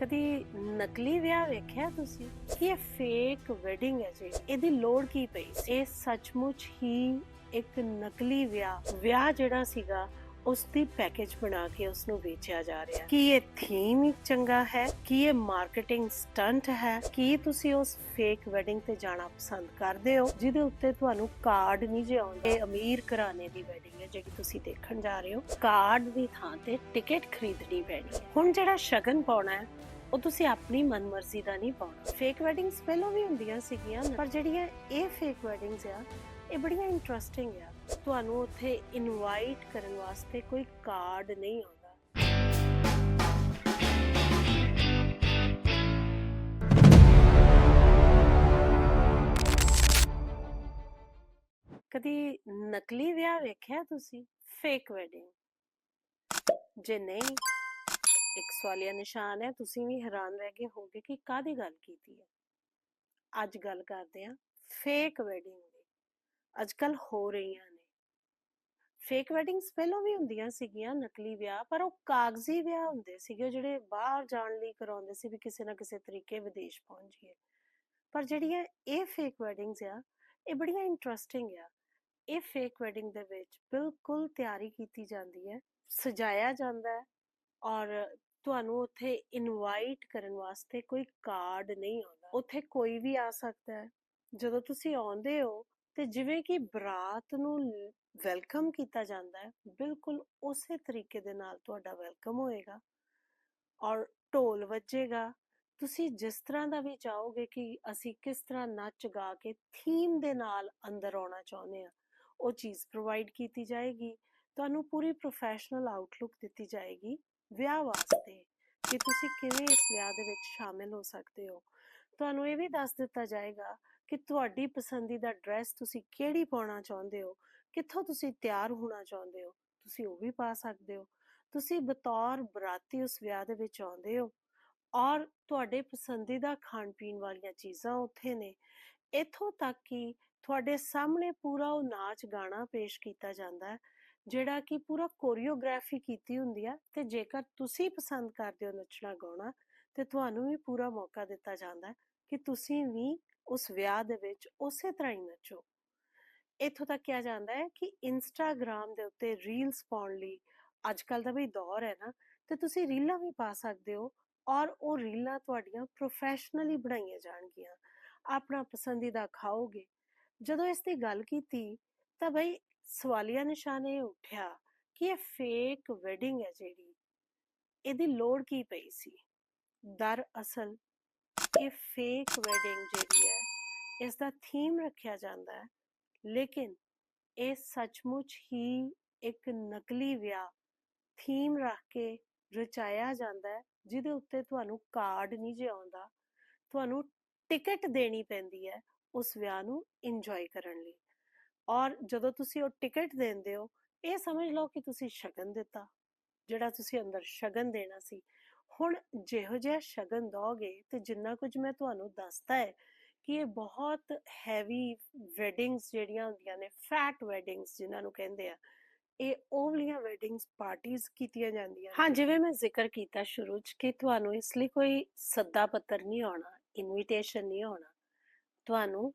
ਕਦੀ ਨਕਲੀ ਵਿਆਹ ਵੇਖਿਆ ਤੁਸੀਂ? ਕਿ ਇਹ ਫੇਕ ਵੈਡਿੰਗ ਹੈ ਜੀ। ਇਹਦੀ ਲੋੜ ਕੀ ਪਈ? ਇਹ ਸੱਚਮੁੱਚ ਹੀ ਇੱਕ ਨਕਲੀ ਵਿਆਹ। ਵਿਆਹ ਜਿਹੜਾ ਸੀਗਾ ਉਸ ਦੀ ਪੈਕੇਜ ਬਣਾ ਕੇ ਉਸ ਨੂੰ ਵੇਚਿਆ ਜਾ ਰਿਹਾ ਕੀ ਇਹ ਥੀਮ ਹੀ ਚੰਗਾ ਹੈ? ਕੀ ਇਹ ਮਾਰਕੀਟਿੰਗ ਸਟੰਟ ਹੈ? ਕੀ ਤੁਸੀਂ ਉਸ ਫੇਕ ਵੈਡਿੰਗ ਤੇ ਜਾਣਾ ਪਸੰਦ ਕਰਦੇ ਹੋ? ਜਿਹਦੇ ਉੱਤੇ ਤੁਹਾਨੂੰ ਕਾਰਡ ਨਹੀਂ ਜੇ ਆਉਂਦੇ। ਅਮੀਰ ਘਰਾਣੇ ਦੀ ਵੈਡਿੰਗ ਹੈ ਜਿਹੜੀ ਤੁਸੀਂ ਦੇਖਣ ਜਾ ਰਹੇ ਹੋ। ਕਾਰਡ ਦੀ ਥਾਂ ਤੇ ਟਿਕਟ ਖਰੀਦਣੀ ਪੈਣੀ ਹੈ। ਹੁਣ ਜਿਹੜਾ ਸ਼ਗਨ ਪਾਉਣਾ ਹੈ, ਉਹ ਤੁਸੀਂ ਆਪਣੀ ਮਨਮਰਜ਼ੀ ਦਾ ਨਹੀਂ ਪਾਉਣਾ। ਫੇਕ ਵੈਡਿੰਗਸ ਪਹਿਲਾਂ ਵੀ ਹੁੰਦੀਆਂ ਸੀਗੀਆਂ, ਪਰ ਜਿਹੜੀਆਂ ਇਹ ਫੇਕ ਵੈਡਿੰਗਸ ਆ ਇਹ ਬੜੀਆਂ ਇੰਟਰਸਟਿੰਗ ਆ। ਤੁਹਾਨੂੰ ਉੱਥੇ ਇਨਵਾਈਟ ਕਰਨ ਵਾਸਤੇ ਕੋਈ ਕਾਰਡ ਨਹੀਂ ਆਉਂਦਾ। ਕਦੀ ਨਕਲੀ ਵਿਆਹ ਵੇਖਿਆ ਤੁਸੀਂ? ਫੇਕ ਵੈਡਿੰਗ ਜੇ ਨਹੀਂ, ਇੱਕ ਸਵਾਲੀਆ ਨਿਸ਼ਾਨ ਹੈ, ਤੁਸੀਂ ਵੀ ਹੈਰਾਨ ਰਹਿ ਗਏ ਹੋਗੇ ਕਿ ਕਾਦੀ ਗੱਲ ਕੀਤੀ ਹੈ। ਅੱਜ ਗੱਲ ਕਰਦੇ ਹਾਂ ਫੇਕ ਵੈਡਿੰਗ ਦੀ। ਅੱਜ ਕੱਲ ਹੋ ਰਹੀਆਂ ਨੇ। ਫੇਕ ਵੈਡਿੰਗਸ ਪਹਿਲਾਂ ਵੀ ਹੁੰਦੀਆਂ ਸੀਗੀਆਂ, ਨਕਲੀ ਵਿਆਹ, ਪਰ ਉਹ ਕਾਗਜ਼ੀ ਵਿਆਹ ਹੁੰਦੇ ਸੀਗੇ ਜਿਹੜੇ ਬਾਹਰ ਜਾਣ ਲਈ ਕਰਾਉਂਦੇ ਸੀ ਵੀ ਕਿਸੇ ਨਾ ਕਿਸੇ ਤਰੀਕੇ ਵਿਦੇਸ਼ ਪਹੁੰਚ ਜਾਈਏ। ਪਰ ਜਿਹੜੀਆਂ ਇਹ ਫੇਕ ਵੈਡਿੰਗਸ ਆ, ਇਹ ਬੜੀਆਂ ਇੰਟਰਸਟਿੰਗ ਆ। ਇਹ ਫੇਕ ਵੈਡਿੰਗ ਦੇ ਵਿੱਚ ਬਿਲਕੁਲ ਤਿਆਰੀ ਕੀਤੀ ਜਾਂਦੀ ਹੈ, ਸਜਾਇਆ ਜਾਂਦਾ ਹੈ ਔਰ ਤੁਹਾਨੂੰ ਉੱਥੇ ਇਨਵਾਈਟ ਕਰਨ ਵਾਸਤੇ ਕੋਈ ਕਾਰਡ ਨਹੀਂ ਆਉਂਦਾ। ਉੱਥੇ ਕੋਈ ਵੀ ਆ ਸਕਦਾ ਹੈ। ਜਦੋਂ ਤੁਸੀਂ ਆਉਂਦੇ ਹੋ ਤੇ ਜਿਵੇਂ ਕਿ ਬਰਾਤ ਨੂੰ ਵੈਲਕਮ ਕੀਤਾ ਜਾਂਦਾ ਹੈ, ਬਿਲਕੁਲ ਉਸੇ ਤਰੀਕੇ ਦੇ ਨਾਲ ਤੁਹਾਡਾ ਵੈਲਕਮ ਹੋਏਗਾ ਔਰ ਢੋਲ ਵੱਜੇਗਾ। ਤੁਸੀਂ ਜਿਸ ਤਰ੍ਹਾਂ ਦਾ ਵੀ ਚਾਹੋਗੇ ਕਿ ਅਸੀਂ ਕਿਸ ਤਰ੍ਹਾਂ ਨੱਚ ਗਾ ਕੇ ਥੀਮ ਦੇ ਨਾਲ ਅੰਦਰ ਆਉਣਾ ਚਾਹੁੰਦੇ ਆ ਉਹ ਚੀਜ਼ ਪ੍ਰੋਵਾਈਡ ਕੀਤੀ ਜਾਏਗੀ। ਤੁਹਾਨੂੰ ਪੂਰੀ ਪ੍ਰੋਫੈਸ਼ਨਲ ਆਊਟਲੁੱਕ ਦਿੱਤੀ ਜਾਏਗੀ ਵਿਆਹ ਵਾਸਤੇ ਕਿ ਤੁਸੀਂ ਕਿਵੇਂ ਇਸ ਵਿਆਹ ਦੇ ਵਿੱਚ ਸ਼ਾਮਿਲ ਹੋ ਸਕਦੇ ਹੋ। ਤੁਹਾਨੂੰ ਇਹ ਵੀ ਦੱਸ ਦਿੱਤਾ ਜਾਏਗਾ ਕਿ ਤੁਹਾਡੀ ਪਸੰਦੀਦਾ ਡਰੈਸ ਤੁਸੀਂ ਕਿਹੜੀ ਪਾਉਣਾ ਚਾਹੁੰਦੇ ਹੋ? ਕਿੱਥੋਂ ਤੁਸੀਂ ਤਿਆਰ ਹੋਣਾ ਚਾਹੁੰਦੇ ਹੋ? ਤੁਸੀਂ ਉਹ ਵੀ ਪਾ ਸਕਦੇ ਹੋ। ਤੁਸੀਂ ਬਤੌਰ ਬਰਾਤੀ ਉਸ ਵਿਆਹ ਦੇ ਵਿੱਚ ਆਉਂਦੇ ਹੋ ਔਰ ਤੁਹਾਡੇ ਪਸੰਦੀਦਾ ਖਾਣ ਪੀਣ ਵਾਲੀਆਂ ਚੀਜ਼ਾਂ ਉੱਥੇ ਨੇ। ਇੱਥੋਂ ਤੱਕ ਕਿ ਤੁਹਾਡੇ ਸਾਹਮਣੇ ਪੂਰਾ ਉਹ ਨਾਚ ਗਾਣਾ ਪੇਸ਼ ਕੀਤਾ ਜਾਂਦਾ ਹੈ, ਜਿਹੜਾ ਕਿ ਪੂਰਾ ਕੋਰੀਓਗ੍ਰਾਫੀ ਕੀਤੀ ਹੁੰਦੀ ਆ ਤੇ ਜੇਕਰ ਤੁਸੀਂ ਪਸੰਦ ਕਰਦੇ ਹੋ ਨੱਚਣਾ ਗਾਉਣਾ ਤੇ ਤੁਹਾਨੂੰ ਵੀ ਪੂਰਾ ਮੌਕਾ ਦਿੱਤਾ ਜਾਂਦਾ ਹੈ ਕਿ ਤੁਸੀਂ ਵੀ ਉਸ ਵਿਆਹ ਦੇ ਵਿੱਚ ਉਸੇ ਤਰ੍ਹਾਂ ਹੀ ਨੱਚੋ। ਇੱਥੋਂ ਤੱਕ ਕਿਹਾ ਜਾਂਦਾ ਹੈ ਕਿ ਇੰਸਟਾਗ੍ਰam ਦੇ ਉੱਤੇ ਰੀਲਸ ਪਾਉਣ ਲਈ ਅੱਜ ਕੱਲ ਦਾ ਵੀ ਦੌਰ ਹੈ ਨਾ, ਤੇ ਤੁਸੀਂ ਰੀਲਾਂ ਵੀ ਪਾ ਸਕਦੇ ਹੋ ਔਰ ਉਹ ਰੀਲਾਂ ਤੁਹਾਡੀਆਂ ਪ੍ਰੋਫੈਸ਼ਨਲੀ ਬਣਾਈਆਂ ਜਾਣਗੀਆਂ। ਆਪਣਾ ਪਸੰਦੀਦਾ ਖਾਓਗੇ। ਜਦੋਂ ਇਸ ਦੀ ਗੱਲ ਕੀਤੀ ਤਾਂ ਬਈ ਸਵਾਲੀਆ ਨਿਸ਼ਾਨ ਇਹ ਉੱਠਿਆ ਕਿ ਇਹ ਫੇਕ ਵੈਡਿੰਗ ਹੈ ਜਿਹੜੀ। ਇਹਦੀ ਲੋੜ ਕੀ ਪਈ ਸੀ? ਦਰ ਅਸਲ ਇਹ ਫੇਕ ਵੈਡਿੰਗ ਜਿਹੜੀ ਇਸ ਦਾ ਥੀਮ ਰੱਖਿਆ ਜਾਂਦਾ ਹੈ ਲੇਕਿਨ ਇਹ ਸੱਚਮੁੱਚ ਹੀ ਇੱਕ ਨਕਲੀ ਵਿਆਹ ਥੀਮ ਰੱਖ ਕੇ ਰਚਾਇਆ ਜਾਂਦਾ ਹੈ ਜਿਹਦੇ ਉੱਤੇ ਤੁਹਾਨੂੰ ਕਾਰਡ ਨਹੀਂ ਜੇ ਆਉਂਦਾ ਤੁਹਾਨੂੰ ਟਿਕਟ ਦੇਣੀ ਪੈਂਦੀ ਹੈ ਉਸ ਵਿਆਹ ਨੂੰ ਇੰਜੋਏ ਕਰਨ ਲਈ ਔਰ ਜਦੋਂ ਤੁਸੀਂ ਉਹ ਟਿਕਟ ਦਿੰਦੇ ਹੋ ਇਹ ਸਮਝ ਲਓ ਕਿ ਤੁਸੀਂ ਸ਼ਗਨ ਦਿੱਤਾ ਜਿਹੜਾ ਤੁਸੀਂ ਅੰਦਰ ਸ਼ਗਨ ਦੇਣਾ ਸੀ ਹੁਣ ਜਿਹੋ ਜਿਹਾ ਸ਼ਗਨ ਦੋਗੇ ਤੇ ਜਿੰਨਾ ਕੁਝ ਮੈਂ ਤੁਹਾਨੂੰ ਦੱਸਦਾ ਹੈ ਕਿ ਇਹ ਬਹੁਤ ਹੈਵੀ ਵੈਡਿੰਗਸ ਜਿਹੜੀਆਂ ਹੁੰਦੀਆਂ ਨੇ ਫੈਟ ਵੈਡਿੰਗਸ ਜਿਨ੍ਹਾਂ ਨੂੰ ਕਹਿੰਦੇ ਆ, ਇਹ ਉਹ ਵਾਲੀਆਂ ਵੈਡਿੰਗਸ ਪਾਰਟੀਆਂ ਕੀਤੀਆਂ ਜਾਂਦੀਆਂ ਹਾਂ, ਜਿਵੇਂ ਮੈਂ ਜ਼ਿਕਰ ਕੀਤਾ ਸ਼ੁਰੂ 'ਚ ਕਿ ਤੁਹਾਨੂੰ ਇਸ ਲਈ ਕੋਈ ਸੱਦਾ ਪੱਤਰ ਨਹੀਂ ਆਉਣਾ ਇਨਵੀਟੇਸ਼ਨ ਨਹੀਂ ਆਉਣਾ, ਤੁਹਾਨੂੰ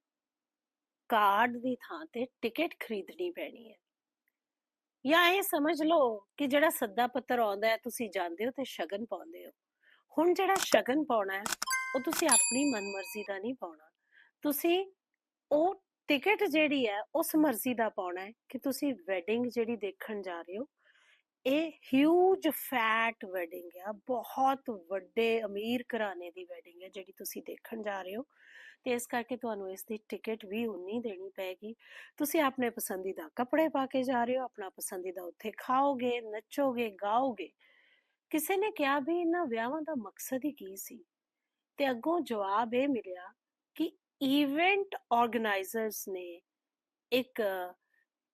ਕਾਰਡ ਦੀ ਥਾਂ ਤੇ ਟਿਕਟ ਖਰੀਦਣੀ ਪੈਣੀ ਹੈ। ਜਾਂ ਇਹ ਸਮਝ ਲਓ ਕਿ ਜਿਹੜਾ ਸੱਦਾ ਪੱਤਰ ਆਉਂਦਾ ਹੈ, ਤੁਸੀਂ ਜਾਂਦੇ ਹੋ ਤੇ ਸ਼ਗਨ ਪਾਉਂਦੇ ਹੋ। ਹੁਣ ਜਿਹੜਾ ਸ਼ਗਨ ਪਾਉਣਾ ਹੈ, ਉਹ ਤੁਸੀਂ ਆਪਣੀ ਮਨਮਰਜ਼ੀ ਦਾ ਨਹੀਂ ਪਾਉਣਾ। ਤੁਸੀਂ ਉਹ ਟਿਕਟ ਜਿਹੜੀ ਹੈ, ਉਸ ਮਰਜ਼ੀ ਦਾ ਪਾਉਣਾ ਹੈ ਕਿ ਤੁਸੀਂ ਵੈਡਿੰਗ ਜਿਹੜੀ ਦੇਖਣ ਜਾ ਰਹੇ ਹੋ, ਇਹ ਹਿਊਜ ਫੈਟ ਵੈਡਿੰਗ ਹੈ ਬਹੁਤ ਵੱਡੇ ਅਮੀਰ ਘਰਾਣੇ ਦੀ ਵੈਡਿੰਗ ਹੈ ਜਿਹੜੀ ਤੁਸੀਂ ਦੇਖਣ ਜਾ ਰਹੇ ਹੋ ਤੇ ਇਸ ਕਰਕੇ ਤੁਹਾਨੂੰ ਇਸ ਦੀ ਟਿਕਟ ਵੀ ਉਨੀ ਦੇਣੀ ਪੈਗੀ ਤੁਸੀਂ ਆਪਣੇ ਪਸੰਦੀਦਾ ਕੱਪੜੇ ਪਾ ਕੇ ਜਾ ਰਹੇ ਹੋ, ਆਪਣਾ ਪਸੰਦੀਦਾ ਉੱਥੇ ਖਾਓਗੇ, ਨੱਚੋਗੇ, ਗਾਓਗੇ। ਕਿਸੇ ਨੇ ਕਿਹਾ ਵੀ ਇਹਨਾਂ ਵਿਆਹਾਂ ਦਾ ਮਕਸਦ ਹੀ ਕੀ ਸੀ? ਤੇ ਅੱਗੋਂ ਜਵਾਬ ਇਹ ਮਿਲਿਆ ਇਵੈਂਟ ਆਰਗੇਨਾਈਜ਼ਰਸ ਨੇ ਇੱਕ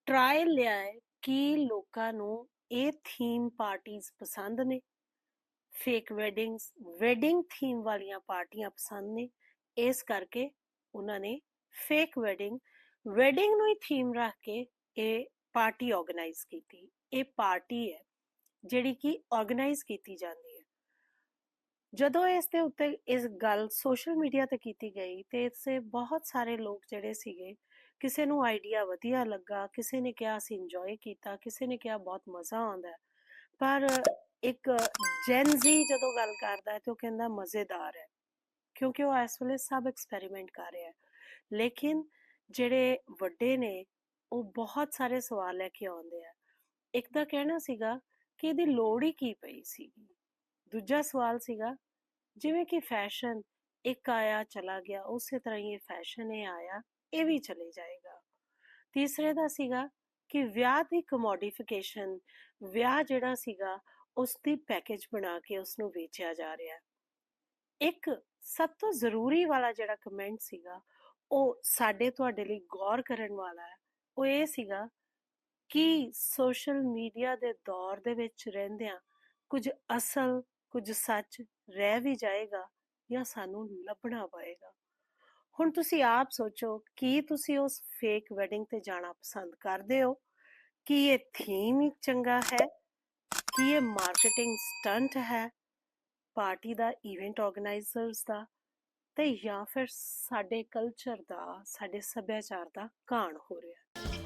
ਟਰਾਇਲ ਲਿਆ ਹੈ ਕਿ ਲੋਕਾਂ ਨੂੰ ਇਹ ਥੀਮ ਪਾਰਟੀਆਂ ਪਸੰਦ ਨੇ ਫੇਕ ਵੈਡਿੰਗਸ ਵੈਡਿੰਗ ਥੀਮ ਵਾਲੀਆਂ ਪਾਰਟੀਆਂ ਪਸੰਦ ਨੇ, ਇਸ ਕਰਕੇ ਉਹਨਾਂ ਨੇ ਫੇਕ ਵੈਡਿੰਗ ਵੈਡਿੰਗ ਨੂੰ ਹੀ ਥੀਮ ਰੱਖ ਕੇ ਇਹ ਪਾਰਟੀ ਆਰਗੇਨਾਈਜ਼ ਕੀਤੀ। ਇਹ ਪਾਰਟੀ ਹੈ ਜਿਹੜੀ ਕਿ ਆਰਗੇਨਾਈਜ਼ ਕੀਤੀ ਜਾਂਦੀ ਜਦੋਂ ਇਸ ਦੇ ਉੱਤੇ ਇਸ ਗੱਲ ਸੋਸ਼ਲ ਮੀਡੀਆ ਤੇ ਕੀਤੀ ਗਈ, ਤੇ ਇਸੇ ਬਹੁਤ ਸਾਰੇ ਲੋਕ ਜਿਹੜੇ ਸੀਗੇ, ਕਿਸੇ ਨੂੰ ਆਈਡੀਆ ਵਧੀਆ ਲੱਗਾ, ਕਿਸੇ ਨੇ ਕਿਹਾ ਅਸੀਂ ਇੰਜੋਏ ਕੀਤਾ, ਕਿਸੇ ਨੇ ਕਿਹਾ ਬਹੁਤ ਮਜ਼ਾ ਆਉਂਦਾ। ਪਰ ਇੱਕ ਜੈਨਜ਼ੀ ਜਦੋਂ ਗੱਲ ਕਰਦਾ ਹੈ, ਤੇ ਉਹ ਕਹਿੰਦਾ ਮਜ਼ੇਦਾਰ ਹੈ, ਕਿਉਂਕਿ ਉਹ ਇਸ ਵੇਲੇ ਸਭ ਐਕਸਪੈਰੀਮੈਂਟ ਕਰ ਰਿਹਾ ਹੈ। ਲੇਕਿਨ ਜਿਹੜੇ ਵੱਡੇ ਨੇ, ਉਹ ਬਹੁਤ ਸਾਰੇ ਸਵਾਲ ਲੈ ਕੇ ਆਉਂਦੇ ਆ। ਇੱਕ ਦਾ ਕਹਿਣਾ ਸੀਗਾ ਕਿ ਇਹਦੀ ਲੋੜ ਹੀ ਕੀ ਪਈ ਸੀਗੀ? ਦੂਜਾ ਸਵਾਲ ਸੀਗਾ, ਜਿਵੇਂ ਕਿ ਫੈਸ਼ਨ ਇੱਕ ਆਇਆ, ਚਲਾ ਗਿਆ, ਉਸੇ ਤਰ੍ਹਾਂ ਹੀ ਇਹ ਫੈਸ਼ਨ ਇਹ ਆਇਆ, ਇਹ ਵੀ ਚਲੇ ਜਾਏਗਾ। ਤੀਸਰੇ ਦਾ ਸੀਗਾ ਕਿ ਵਿਆਹ ਦੀ ਕਮੋਡਿਫਿਕੇਸ਼ਨ ਵਿਆਹ ਜਿਹੜਾ ਸੀਗਾ ਉਸ ਦੀ ਪੈਕੇਜ ਬਣਾ ਕੇ ਉਸ ਨੂੰ ਵੇਚਿਆ ਜਾ ਰਿਹਾ। ਹੈ ਇੱਕ ਸਭ ਤੋਂ ਜ਼ਰੂਰੀ ਵਾਲਾ ਜਿਹੜਾ ਕਮੈਂਟ ਸੀਗਾ, ਉਹ ਸਾਡੇ ਤੁਹਾਡੇ ਲਈ ਗੌਰ ਕਰਨ ਵਾਲਾ ਹੈ, ਉਹ ਇਹ ਸੀਗਾ ਕਿ ਸੋਸ਼ਲ ਮੀਡੀਆ ਦੇ ਦੌਰ ਦੇ ਵਿੱਚ ਰਹਿੰਦਿਆਂ ਕੁਝ ਅਸਲ ਕੁਝ ਸੱਚ ਰਹਿ ਵੀ ਜਾਏਗਾ ਜਾਂ ਸਾਨੂੰ ਲੱਭਣਾ ਪਏਗਾ। ਹੁਣ ਤੁਸੀਂ ਆਪ ਸੋਚੋ, ਕੀ ਤੁਸੀਂ ਉਸ ਫੇਕ ਵੈਡਿੰਗ ਤੇ ਜਾਣਾ ਪਸੰਦ ਕਰਦੇ ਹੋ? ਕੀ ਇਹ ਥੀਮ ਹੀ ਚੰਗਾ ਹੈ? ਕੀ ਇਹ ਮਾਰਕੀਟਿੰਗ ਸਟੰਟ ਹੈ? ਪਾਰਟੀ ਦਾ ਇਵੈਂਟ ਆਰਗੇਨਾਈਜ਼ਰਸ ਦਾ ਤੇ ਜਾਂ ਫਿਰ ਸਾਡੇ ਕਲਚਰ ਦਾ, ਸਾਡੇ ਸੱਭਿਆਚਾਰ ਦਾ ਕਾਣ ਹੋ ਰਿਹਾ